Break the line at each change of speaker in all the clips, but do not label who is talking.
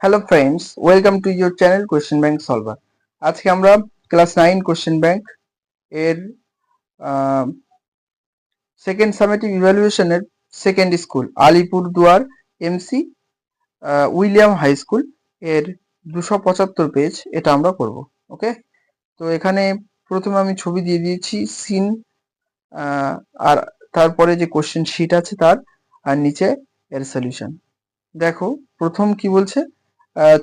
Hello friends welcome to your channel question bank solver আজকে আমরা class nine question bank এর second summative ইভ্যালুয়েশনের second school Alipur MC William high স্কুলের দুশো পঁচাত্তর page এটা আমরা করব ওকে তো এখানে প্রথমে আমি ছবি দিয়ে দিয়েছি সিন আর তারপরে যে কোশ্চেন শিট আছে তার, আর নিচে এর সলিউশন দেখো, প্রথম কি বলছে?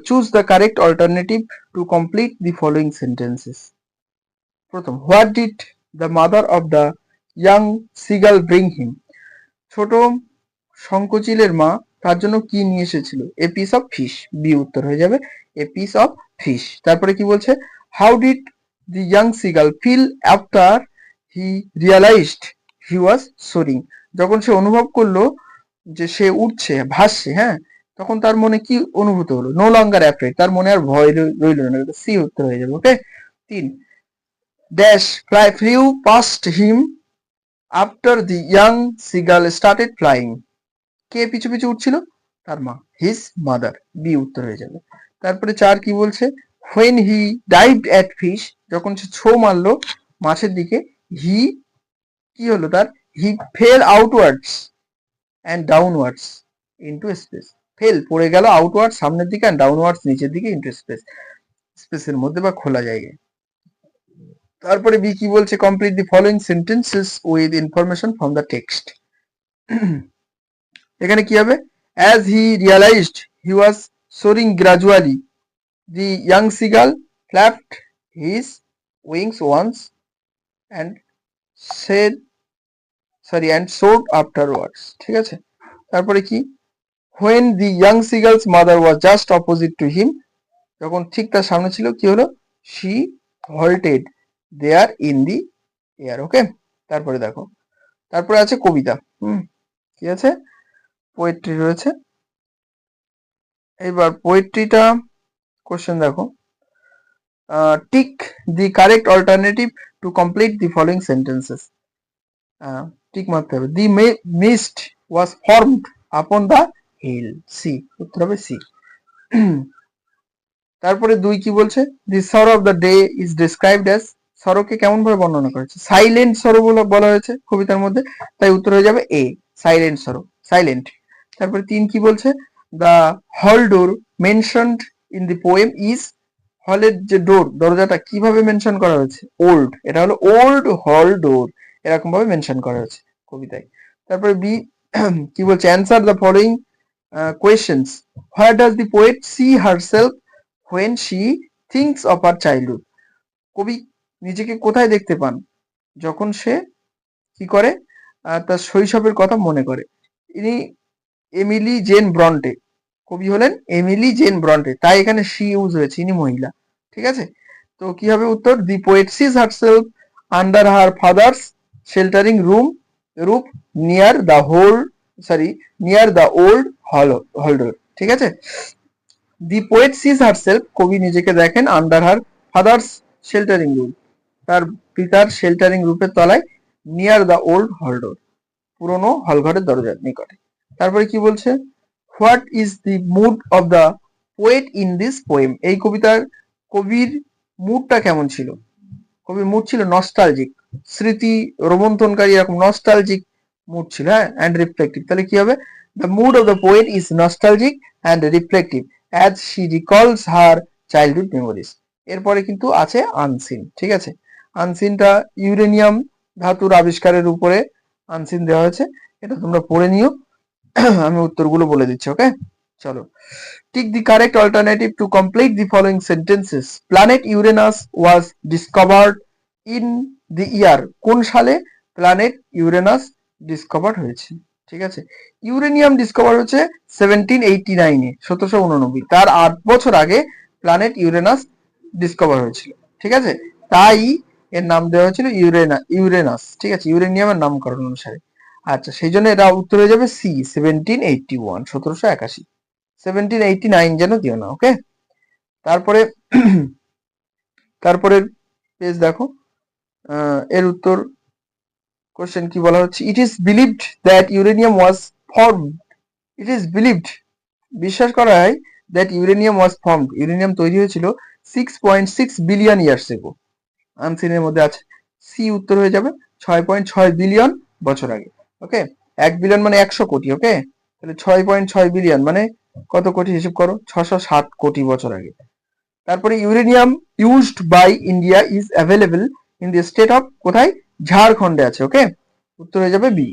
Choose the correct alternative to complete the following sentences প্রথম what did the mother of the young seagull bring him ছোট শঙ্কচিলের মা, তার জন্য কি নিয়ে এসেছিল? A piece of fish b উত্তর হয়ে যাবে এ পিস অফ ফিশ তারপরে কি বলছে? How did the young seagull feel after he realized he was soaring যখন সে অনুভব করল যে সে উঠছে ভাসছে হ্যাঁ তখন তার মনে কি অনুভূত হলো? নো লঙ্গার অ্যাফ্রেড তার মনে আর ভয় রইল না সি উত্তর হয়ে যাবে ওকে তিন dash fly flew past him after the young seagull started flying কে পিছু পিছু উঠছিল? তার মা হিজ মাদার বি উত্তর হয়ে যাবে। তারপরে চার কি বলছে? When he dive at fish যখন সে ছো মারলো মাছের দিকে হি কি হলো তার? He fell outwards and downwards into space fell পড়ে গেল আউটওয়ার্ড সামনের দিকে অ্যান্ড ডাউনওয়ার্ডস নিচের দিকে ইন্টু স্পেস স্পেসের মধ্যে বা খোলা জায়গায়। তারপরে বি কি বলছে? Complete the following sentences with information from the text এখানে কি হবে? As he realized he was soaring gradually the young seagull flapped his wings once and said sorry and soared afterwards ঠিক আছে? তারপরে কি? When the young seagull's mother was just opposite to him যখন ঠিক তার সামনে ছিল, কি হলো? She halted there in the air okay তারপরে দেখো, তারপরে আছে কবিতা, হুম, কি আছে? পোয়েট্রি রয়েছে। এবার পোয়েট্রিটা কোশ্চেন দেখো। Tick the correct alternative to complete the following sentences tick মারতে হবে। The mist was formed upon the hill C উত্তর হবে সি তারপরে দুই কি বলছে? The sorrow of the day is described as সরকে কেমন ভাবে বর্ণনা করেছে? সাইলেন্ট সরো বলা হয়েছে কবিতার মধ্যে, তাই উত্তর হয়ে যাবে এ সাইলেন্ট সরো সাইলেন্ট তারপরে তিন কি বলছে? The hall door mentioned in the poem is হলের যে ডোর দরজাটা কীভাবে মেনশন করা হয়েছে? ওল্ড এটা হলো ওল্ড হল ডোর এরকম ভাবে মেনশন করা হয়েছে কবিতায়। তারপরে বি কি বলছে? Answer the following questions where does the poet see herself when she thinks of her childhood কবি নিজেকে কোথায় দেখতে পান? যখন সে কি করে? তার শৈশবের কথা মনে করে। ইনি এমিলি জেন ব্রন্টে। কবি হলেন এমিলি জেন ব্রন্টে। তাই এখানে শি ইউজ হয়েছে, ইনি মহিলা। ঠিক আছে? তো কি হবে উত্তর? The poet sees herself under her father's sheltering room roof near the hole sorry near the old hall hall door ঠিক আছে? দি পোয়েট সিজ হারসেলফ কবি নিজেকে দেখেন under her father's sheltering room তার পিতার শেল্টারিং রূপের তলায় নিয়ার দ্য ওল্ড হলডোর পুরনো হলঘরের দরজার নিকটে। তারপরে কি বলছে? What is the mood of the poet in this poem এই কবিতার, কবির মুডটা কেমন ছিল? কবির মুড ছিল নস্টালজিক স্মৃতি রোমন্থনকারী এরকম নস্টালজিক মুড ছিল হ্যাঁ? অ্যান্ড রিফ্লেক্টিভ তাহলে কি হবে? The mood of the poet is nostalgic and reflective as she recalls her childhood memories এরপরে কিন্তু আছে আনসিন ঠিক আছে? আনসিনটা ইউরেনিয়াম ধাতুর আবিষ্কারের উপরে আনসিন দেওয়া হয়েছে। এটা তোমরা পড়ে নিও। আমি উত্তরগুলো বলে দিচ্ছি ওকে চলো। Tick the correct alternative to complete the following sentences planet Uranus was discovered in the year কোন সালে? প্ল্যানেট ইউরেনাস ডিসকভার্ড হয়েছে, ঠিক আছে? ইউরেনিয়াম ডিসকভার হয়েছে সেভেন্টিন এইটি নাইনে সতেরোশো উননব্বই। তার আট বছর আগে প্ল্যানেট ইউরেনাস ডিসকভার হয়েছিল, ঠিক আছে? তাই এর নাম দেওয়া হয়েছিল ইউরেনা ইউরেনাস ঠিক আছে? ইউরেনিয়ামের নামকরণ অনুসারে। আচ্ছা সেই জন্য এটা উত্তর হয়ে যাবে সি সেভেন্টিন এইটটি ওয়ান সতেরোশো একাশি। সেভেন্টিন এইটটি নাইন যেন দিও না ওকে তারপরে তারপরে পেজ দেখো। এর উত্তর কোশ্চেন কি বলা হচ্ছে? It is believed that uranium was form it is believed বিশ্বাস করা হয় that uranium was formed uranium তৈরি হয়েছিল six point six billion years ago আনসিনের মধ্যে আছে। সি উত্তর হয়ে যাবে ছয় পয়েন্ট ছয় বিলিয়ন বছর আগে। ওকে এক বিলিয়ন মানে একশো কোটি ওকে তাহলে ছয় পয়েন্ট ছয় বিলিয়ন মানে কত কোটি হিসেব করো? ছশো ষাট কোটি বছর আগে। তারপরে uranium used by India is available in the state of কোথায়? ঝাড়খণ্ডে আছে ওকে উত্তর হয়ে যাবে বি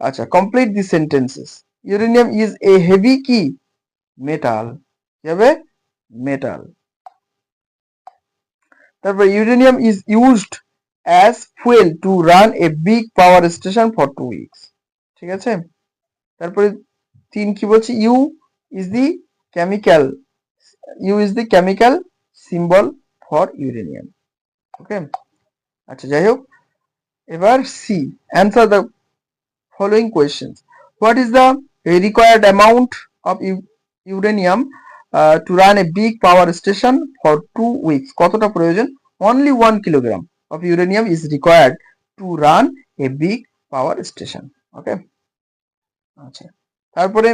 আচ্ছা complete the sentences uranium is a heavy কি মেটাল হবে? মেটাল তারপর uranium is used as fuel to run a big power station for two weeks ঠিক আছে? তারপরে তিন কি বলছি? U is the chemical U is the chemical symbol for uranium okay আচ্ছা যাই হোক এবার C answer the following question what is the required amount of uranium to run a big power station for two weeks কতটা প্রয়োজন? Only one kilogram of uranium is required to run a big power station okay আচ্ছা। তারপরে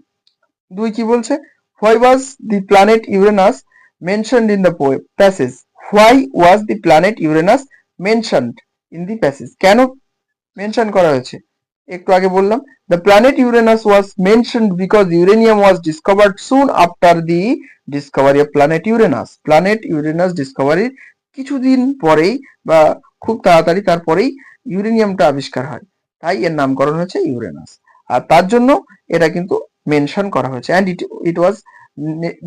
দুই কি বলছে? Why was the planet Uranus mentioned in the passage why was the planet Uranus mentioned in the passage কেন mention করা হয়েছে? একটু আগে বললাম, the planet uranus was mentioned because uranium was discovered soon after the discovery of planet uranus planet uranus discovery কিছুদিন পরেই বা খুব তাড়াতাড়ি তারপরেই ইউরেনিয়ামটা আবিষ্কার হয়। তাই এর নামকরণ হয়েছে ইউরেনাস আর তার জন্য এটা কিন্তু মেনশন করা হয়েছে। And it it was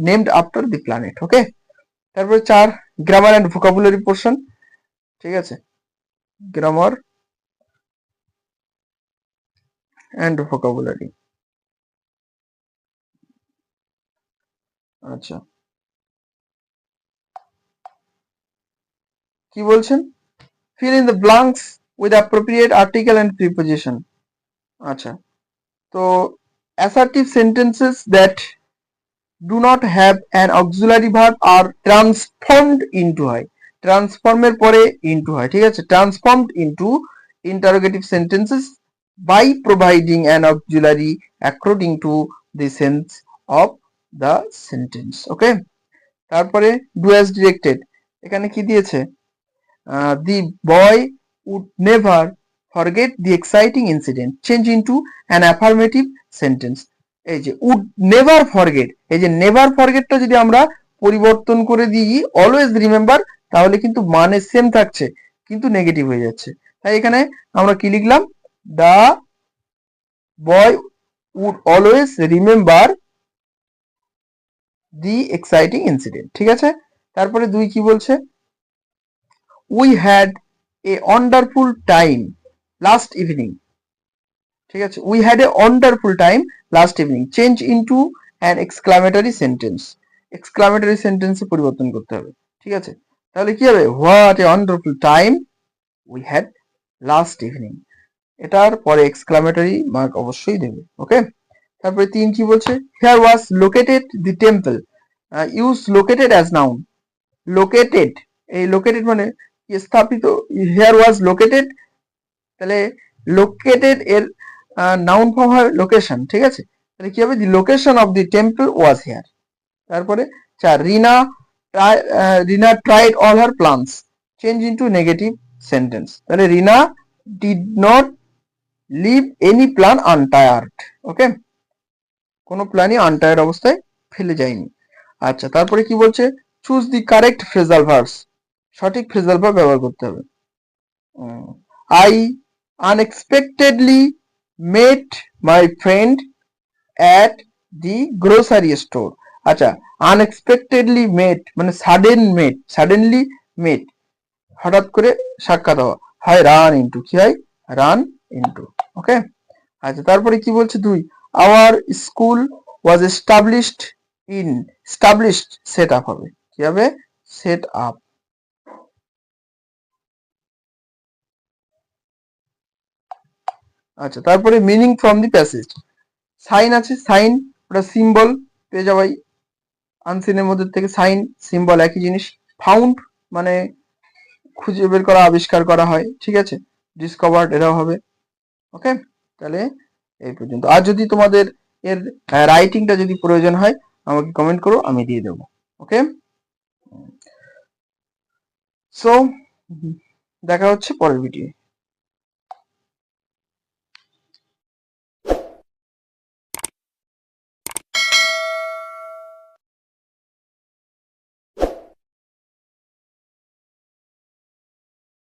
named after the planet okay তারপরে চার গ্রামার অ্যান্ড ভোকাবুলারি পোর্শন ঠিক আছে? গ্রামার অ্যান্ড ভোকাবুলারি আচ্ছা কি বলছেন fill in the blanks with appropriate article and preposition আচ্ছা তো assertive sentences that do not have an auxiliary verb are transformed into হয় এর পরে into হয় ঠিক আছে transformed into interrogative sentences by providing an auxiliary according to the sense of the sentence okay তারপরে do as directed এখানে কি দিয়েছে uh, the boy would never forget the exciting incident change into an affirmative sentence এই যে would never forget এই যে never forgetটা যদি আমরা পরিবর্তন করে দিই অলওয়েজ রিমেম্বার তাহলে কিন্তু মানে সেম থাকছে, কিন্তু নেগেটিভ হয়ে যাচ্ছে। তাই এখানে আমরা কি লিখলাম? The boy would always remember the exciting incident, ঠিক আছে? তারপরে দুই কি বলছে? We had a wonderful time last evening. ঠিক আছে, we had a wonderful time last evening. Change into an exclamatory sentence. Exclamatory সেন্টেন্সে পরিবর্তন করতে হবে, ঠিক আছে? তাহলে কি হবে? What a wonderful time we had last evening এটার পরে এক্সক্লামেটরি মার্ক অবশ্যই দেবে ওকে তারপরে তিন কি বলছে? Here was located the temple use located as noun located এই লোকেটেড মানে স্থাপিত? হেয়ার ওয়াজ লোকেটেড তাহলে লোকেটেড এর নাউন ফর্ম হয় লোকেশন ঠিক আছে? তাহলে কি হবে? The location of the temple was here তারপরে চার, Rina Rina tried all her plans change into negative sentence তাহলে Rina did not leave any plan untired okay কোনো প্ল্যানই আনটায়ার্ড অবস্থায় ফেলে যায়নি। আচ্ছা তারপরে কি বলছে? Choose the correct phrasal verbs সঠিক ফ্রেজাল ভার্ব ব্যবহার করতে হবে। I unexpectedly met my friend at the grocery store আচ্ছা আনএক্সপেক্টেডলি মেট মানে সাডেন মেট সাডেনলি মেট হঠাৎ করে সাক্ষাৎ হওয়া। হয় রান ইন্টু কি হয়? রান ইন্টু ওকে আচ্ছা তারপরে কি বলছে? দুই our school was established in established set up হবে। কি হবে? সেট আপ আচ্ছা তারপরে meaning from the passage sign আছে সাইন ওটা সিম্বল পেয়ে যাওয়াই আনসিনের মধ্যে থেকে সাইন সিম্বল, একই জিনিস ফাউন্ড মানে খুঁজে বের করা, আবিষ্কার করা হয়, ঠিক আছে? ডিসকভার্ড এরাও হবে ওকে তাহলে এই পর্যন্ত। আর যদি তোমাদের এর রাইটিংটা যদি প্রয়োজন হয়, আমাকে কমেন্ট করো, আমি দিয়ে দেবো ওকে সো দেখা হচ্ছে পরের ভিডিও